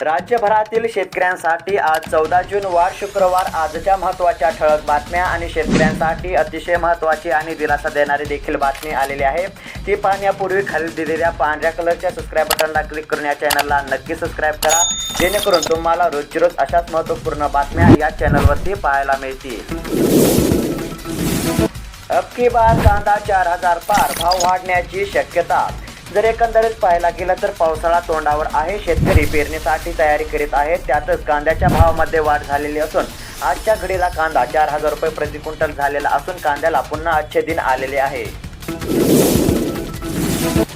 राज्यभरातील शेतकऱ्यांसाठी आज चौदा जून वार शुक्रवार आजच्या महत्त्वाच्या ठळक बातम्या आणि शेतकऱ्यांसाठी अतिशय महत्त्वाची आणि दिलासा देणारी देखील बातमी आलेली आहे. ती पाहण्यापूर्वी खाली दिलेल्या पांढऱ्या कलरच्या सबस्क्राईब बटनला क्लिक करून या चॅनलला नक्की सबस्क्राईब करा. जेणेकरून तुम्हाला रोजची रोज अशाच महत्त्वपूर्ण बातम्या या चॅनलवरती पाहायला मिळतील. अबकी बार कांदा चार हजार पार भाव वाढण्याची शक्यता जर एकंदरीत पाहायला गेलं तर पावसाळा तोंडावर आहे. शेतकरी पेरणीसाठी तयारी करीत आहेत. त्यातच कांद्याच्या भावामध्ये वाढ झालेली असून आजच्या घडीला कांदा चार हजार रुपये प्रति क्विंटल झालेला असून कांद्याला पुन्हा आजचे दिन आलेले आहे.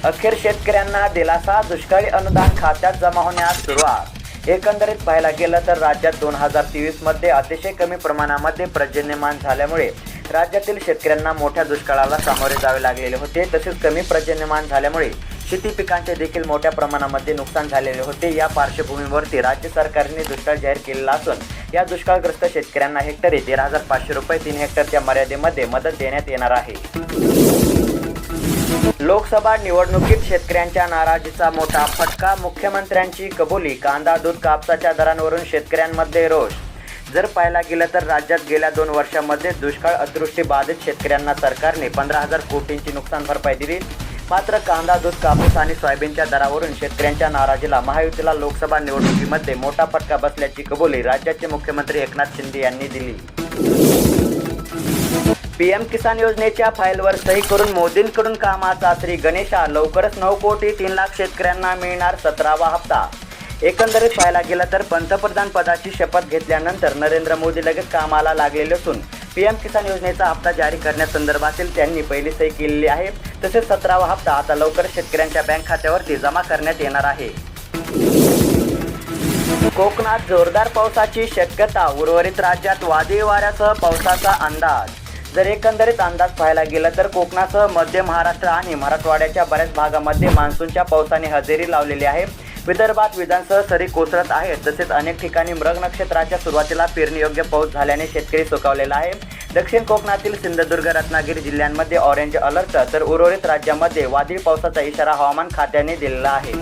अखेर शेतकऱ्यांना दिलासा दुष्काळी अनुदान खात्यात जमा होण्यास सुरुवात. एकंदरीत पाहायला गेलं तर राज्यात दोन हजार तेवीसमध्ये अतिशय कमी प्रमाणामध्ये पर्जन्यमान झाल्यामुळे राज्यातील शेतकऱ्यांना मोठ्या दुष्काळाला सामोरे जावे लागलेले होते. तसेच कमी पर्जन्यमान झाल्यामुळे शेती पिकांचे देखील मोठ्या प्रमाणामध्ये नुकसान झालेले होते. या पार्श्वभूमीवरती राज्य सरकारने दुष्काळ जाहीर केलेला असून या दुष्काळग्रस्त शेतकऱ्यांना हेक्टरी तेरा हजार पाचशे रुपये तीन हेक्टरच्या मर्यादेमध्ये मदत देण्यात येणार आहे. लोकसभा निवडणुकीत शेतकऱ्यांच्या नाराजीचा मोठा फटका मुख्यमंत्र्यांची कबुली कांदा दूध कापसाच्या दरांवरून शेतकऱ्यांमध्ये रोष जर पाहायला गेलं तर राज्यात गेल्या दोन वर्षामध्ये दुष्काळ अतिवृष्टी बाधित शेतकऱ्यांना सरकारने पंधरा हजार कोटींची नुकसान भरपाई दिली. मात्र कांदा दूध कापूस आणि सोयाबीनच्या दरावरून शेतकऱ्यांच्या नाराजीला महायुतीला लोकसभा निवडणुकीमध्ये मोठा फटका बसल्याची कबुली राज्याचे मुख्यमंत्री एकनाथ शिंदे यांनी दिली. पीएम किसान योजनेच्या फाईलवर सही करून मोदींकडून कामाचा श्री गणेशा लवकरच नऊ कोटी तीन लाख शेतकऱ्यांना मिळणार सतरावा हप्ता. एकंदरीत पाहायला गेलं तर पंतप्रधान पदाची शपथ घेतल्यानंतर नरेंद्र मोदी लगेच कामाला लागलेले असून पीएम किसान योजनेचा हप्ता जारी करण्यासंदर्भातील त्यांनी पहिली सही केलेली आहे. तसेच सतरावा हप्ता आता लवकर शेतकऱ्यांच्या बँक खात्यावरती जमा करण्यात येणार आहे. कोकणात जोरदार पावसाची शक्यता उर्वरित राज्यात वादळी वाऱ्यासह पावसाचा अंदाज. जर एकंदरीत अंदाज पाहायला गेला तर कोकणासह मध्य महाराष्ट्र आणि मराठवाड्याच्या बऱ्याच भागामध्ये मान्सूनच्या पावसाने हजेरी लावलेली आहे. विदर्भात विजांसह सरी कोसळत आहेत तसेच अनेक ठिकाणी मृग नक्षत्राच्या सुरुवातीला पेरणीयोग्य पाऊस झाल्याने शेतकरी सुकावलेला आहे. दक्षिण कोकणातील सिंधुदुर्ग रत्नागिरी जिल्ह्यांमध्ये ऑरेंज अलर्ट तर उर्वरित राज्यामध्ये वादळी पावसाचा इशारा हवामान खात्याने दिलेला आहे.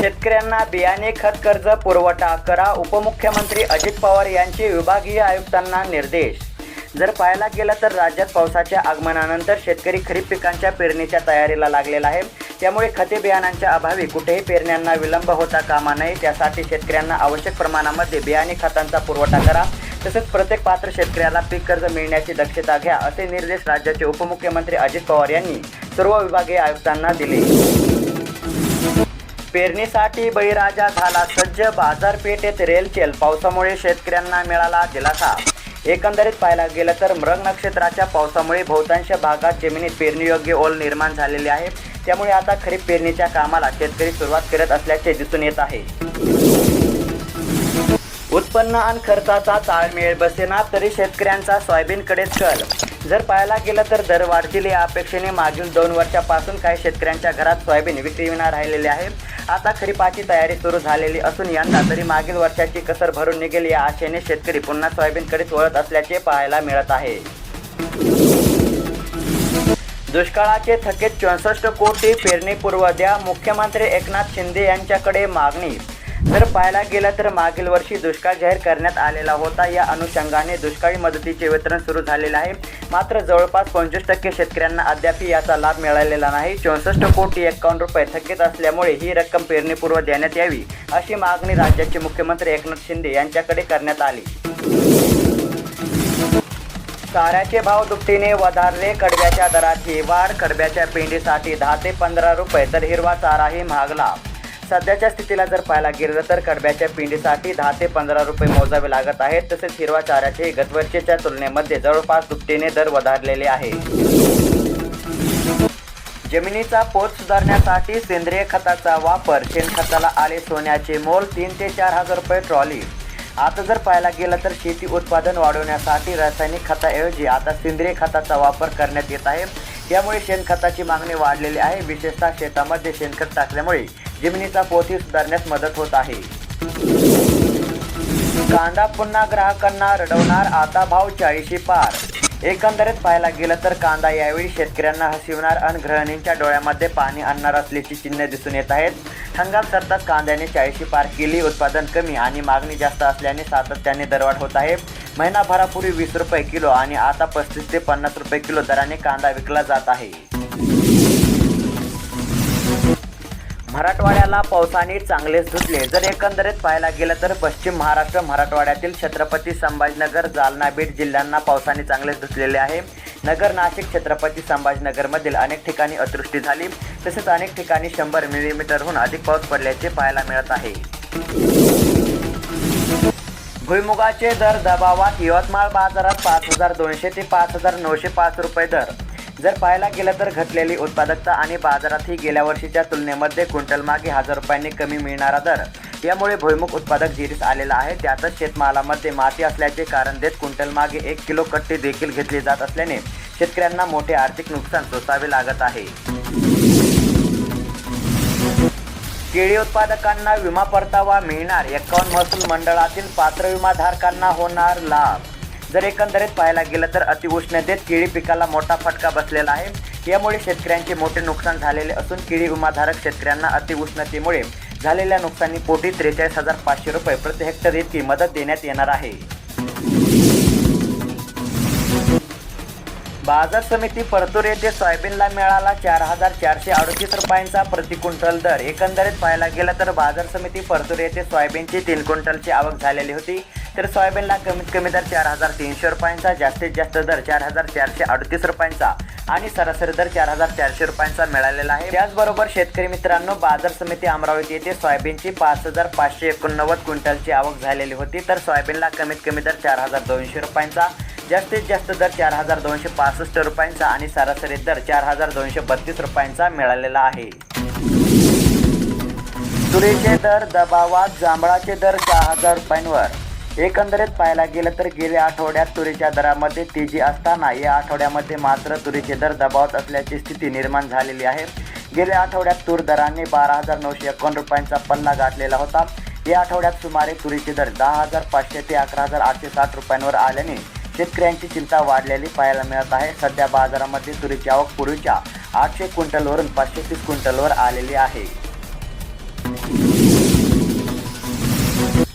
शेतकऱ्यांना बियाणे खत कर्ज पुरवठा करा उपमुख्यमंत्री अजित पवार यांचे विभागीय आयुक्तांना निर्देश. जर पाहायला गेलं तर राज्यात पावसाच्या आगमनानंतर शेतकरी खरीप पिकांच्या पेरणीच्या तयारीला लागलेला आहे. त्यामुळे खते बियाणांच्या अभावी कुठेही पेरण्यांना विलंब होता कामा नये. त्यासाठी शेतकऱ्यांना आवश्यक प्रमाणामध्ये बियाणे खतांचा पुरवठा करा. तसंच प्रत्येक पात्र शेतकऱ्याला पीक कर्ज मिळण्याची दक्षता घ्या असे निर्देश राज्याचे उपमुख्यमंत्री अजित पवार यांनी सर्व विभागीय आयुक्तांना दिले. पेरणीसाठी बळीराजा झाला सज्ज. बाजारपेठेत रेलचेल पावसामुळे शेतकऱ्यांना मिळाला दिलासा. एकंदरीत पाहायला गेलं तर मृग नक्षत्राच्या पावसामुळे बहुतांश भागात जमिनीत पेरणीयोग्य ओल निर्माण झालेली आहे. त्यामुळे आता खरीप पेरणीच्या कामाला शेतकरी सुरुवात करत असल्याचे दिसून येत आहे. उत्पन्न आणि खर्चाचा ताळमेळ बसेना तरी शेतकऱ्यांचा सोयाबीनकडेच कल जर पाहायला गेलं तर दर वाढतील या अपेक्षेने मागील दोन वर्षापासून काही शेतकऱ्यांच्या घरात सोयाबीन विक्रीविना राहिलेले आहे. आता खरीपाची तयारी सुरू झालेली असून यंदा तरी मागील वर्षाची कसर भरून निघेल या आशेने शेतकरी पुन्हा सोयाबीनकडेच वळत असल्याचे पाहायला मिळत आहे. दुष्काळाचे थकीत चौसष्ट कोटी पेरणीपूर्व द्या मुख्यमंत्री एकनाथ शिंदे यांच्याकडे मागणी जर पाहायला गेलं तर मागील वर्षी दुष्काळ जाहीर करण्यात आलेला होता. या अनुषंगाने दुष्काळी मदतीचे वितरण सुरू झालेले आहे. मात्र जवळपास पंचवीस टक्के शेतकऱ्यांना अद्याप याचा लाभ मिळालेला नाही. चौसष्ट कोटी एकावन्न रुपये थकीत असल्यामुळे ही रक्कम पेरणीपूर्व देण्यात यावी अशी मागणी राज्याचे मुख्यमंत्री एकनाथ शिंदे यांच्याकडे करण्यात आली. चाऱ्याचे भाव दुपटीने वधारले. कडब्याच्या दराची वाढ कडब्याच्या पेंडीसाठी दहा ते पंधरा रुपये तर हिरवा चाराही महागला. सध्याच्या स्थितीला जर पाहायला गेलं तर कडब्याच्या पिंडीसाठी दहा ते पंधरा रुपये मोजावे लागत आहेत. तसेच हिरवा चाऱ्याचे गतवर्षीच्या तुलनेमध्ये जवळपास दुपटीने दर वधारलेले आहे. जमिनीचा पोत सुधारण्यासाठी सेंद्रिय खताचा वापर शेणखताला आले सोन्याचे मोल तीन ते चार हजार रुपये ट्रॉली. आता जर पाहायला गेलं तर शेती उत्पादन वाढवण्यासाठी रासायनिक खताऐवजी आता सेंद्रिय खताचा वापर करण्यात येत आहे. यामुळे शेणखताची मागणी वाढलेली आहे. विशेषतः शेतामध्ये शेणखत टाकल्यामुळे जमिनीचा पोथी सुधारण्यास मदत होत आहे. कांदा पुन्हा ग्राहकांना रडवणार आता भाव चाळीशी पार. एकंदरीत पाहायला गेलं तर कांदा यावेळी शेतकऱ्यांना हसिवणार आणि गृहिणींच्या डोळ्यामध्ये पाणी आणणार असल्याची चिन्हे दिसून येत आहेत. हंगाम सरतात कांद्याने चाळीशी पार केली उत्पादन कमी आणि मागणी जास्त असल्याने सातत्याने दरवाढ होत आहे. महिनाभरापूर्वी वीस रुपये किलो आणि आता पस्तीस ते पन्नास रुपये किलो दराने कांदा विकला जात आहे. मराठवाड्याला पावसाने चांगलेच धुतले. जर एकंदरीत पाहायला गेलं तर पश्चिम महाराष्ट्र मराठवाड्यातील छत्रपती संभाजीनगर जालना बीड जिल्ह्यांना पावसाने चांगलेच धुतलेले आहे. नगर नाशिक छत्रपती संभाजीनगरमधील अनेक ठिकाणी अतृष्टी झाली. तसेच अनेक ठिकाणी शंभर मिलीमीटरहून अधिक पाऊस पडल्याचे पाहायला मिळत आहे. भुईमुगाचे दर दबावात यवतमाळ बाजारात पाच हजार दोनशे ते पाच हजार नऊशे पाच रुपये दर. जर पाहायला गेलं तर घटलेली उत्पादकता आणि बाजारातही गेल्या वर्षीच्या तुलनेमध्ये क्विंटल मागे हजार रुपयांनी कमी मिळणारा दर. यामुळे भुईमुख उत्पादक जिरीस आलेला आहे. त्यातच शेतमालामध्ये माती असल्याचे कारण देत क्विंटल मागे एक किलो कट्टी देखील घेतली जात असल्याने शेतकऱ्यांना मोठे आर्थिक नुकसान सोसावे लागत आहे. केळी उत्पादकांना विमा परतावा मिळणार. एकावन्न महसूल मंडळातील पात्र विमाधारकांना होणार लाभ. जर एकंदरीत पाहायला गेलं तर अतिउष्णतेत केळी पिकाला मोठा फटका बसलेला आहे. यामुळे शेतकऱ्यांचे मोठे नुकसान झालेले असून केळी विमाधारक शेतकऱ्यांना अतिउष्णतेमुळे झालेल्या नुकसानी पोटी त्रेचाळीस हजार पाचशे रुपये प्रति हेक्टर इतकी मदत देण्यात येणार आहे. बाजार समिती परतूर येथे सोयाबीनला मिळाला चार हजार चारशे अडतीस रुपयांचा प्रति क्विंटल दर. एकंदरीत पाहायला गेलं तर बाजार समिती परतूर येथे सोयाबीनची तीन क्विंटलची आवक झालेली होती. तर सोयाबीनला कमीत कमी दर चार हजार तीनशे रुपयांचा जास्तीत जास्त दर चार हजार चारशे अडतीस रुपयांचा आणि सरासरी दर चार हजार चारशे रुपयांचा मिळालेला आहे. त्याचबरोबर शेतकरी मित्रांनो बाजार समिती अमरावती येथे सोयाबीनची पाच हजार पाचशे एकोणनव्वद क्विंटलची आवक झालेली होती. तर सोयाबीनला कमीत कमी दर चार हजार दोनशे रुपयांचा जास्तीत जास्त दर चार हजार दोनशे पासष्ट रुपयांचा आणि सरासरी दर चार हजार दोनशे बत्तीस रुपयांचा मिळालेला आहे. तुरीचे दर दबावात जांभळाचे दर सहा हजार रुपयांवर. एकंदरीत पाहायला गेलं तर गेल्या आठवड्यात तुरीच्या दरामध्ये तेजी असताना या आठवड्यामध्ये मात्र तुरीचे दर दबावत असल्याची स्थिती निर्माण झालेली आहे. गेल्या आठवड्यात तूर दराने बारा हजार नऊशे एकोण रुपयांचा पल्ला गाठलेला होता. या आठवड्यात सुमारे तुरीचे दर दहा हजार पाचशे ते अकरा हजार आठशे साठ रुपयांवर आल्याने शेतकऱ्यांची चिंता वाढलेली पाहायला मिळत आहे. सध्या बाजारामध्ये तुरीची आवक पूर्वीच्या आठशे क्विंटलवरून पाचशे तीस क्विंटलवर आलेली आहे.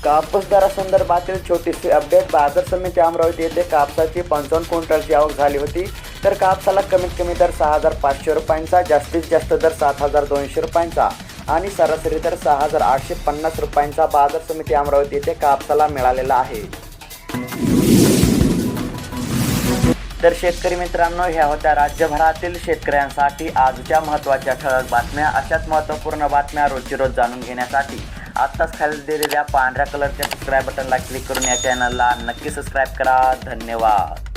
कापूस दरासंदर्भातील छोटीशी अपडेट. बाजार समिती अमरावती येथे कापसाची पंचावन्न क्विंटलची आवक झाली होती. तर कापसाला कमीत कमी दर सहा हजार पाचशे रुपयांचा जास्तीत जास्त दर सात हजार दोनशे रुपयांचा आणि सरासरी दर सहा हजार आठशे पन्नास रुपयांचा बाजार समिती अमरावती येथे कापसाला मिळालेला आहे. तर शेतकरी मित्रांनो ह्या होत्या राज्यभरातील शेतकऱ्यांसाठी आजच्या महत्त्वाच्या ठळक बातम्या. अशाच महत्त्वपूर्ण बातम्या रोजची रोज जाणून घेण्यासाठी आत्ताच खाली दिलेल्या पांढऱ्या कलरच्या सबस्क्राईब बटनला क्लिक करून या चॅनलला नक्की सबस्क्राईब करा. धन्यवाद.